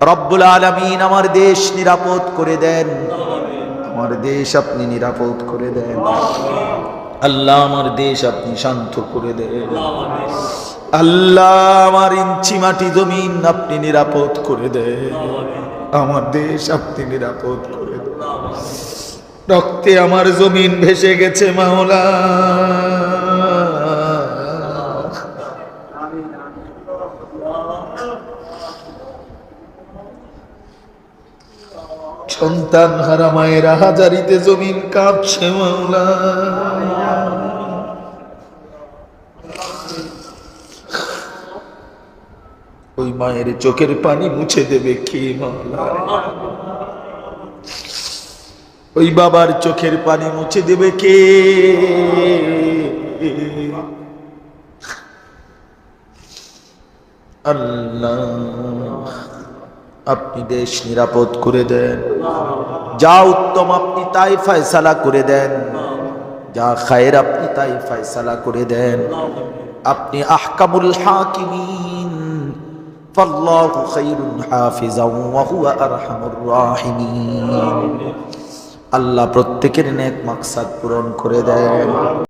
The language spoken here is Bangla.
রব্বুল আলমিন আমার দেশ নিরাপদ করে দেন। আমার দেশ আপনি নিরাপদ করে দেন। আল্লাহ আমার দেশ আপনি শান্ত করে দেন। আল্লাহ আমার ইঞ্চি মাটি জমিন আপনি নিরাপদ করে দেন। আমার দেশ আপনি নিরাপদ করে দেন। রক্তে আমার জমিন ভেসে গেছে মাওলা। সন্তান হারা মায়েরা, হাজারিতে জমিন কাঁপছে মাওলা। ওই মায়ের চোখের পানি মুছে দেবে কে মাওলা ওই বাবার চোখের পানি মুছে দেবে কে? আল্লাহ। আপনি দেশ নিরাপদ করে দেন। যা উত্তম আপনি তাই ফয়সালা করে দেন। যা খায়ের আপনি তাই ফয়সালা করে দেন। আপনি আহকামুল হাকিমিন। খায়রুন হাফিজাও ওয়া হুয়া আরহামুর রাহিমিন। আল্লাহ প্রত্যেকের নেক মাকসাদ পূরণ করে দেন।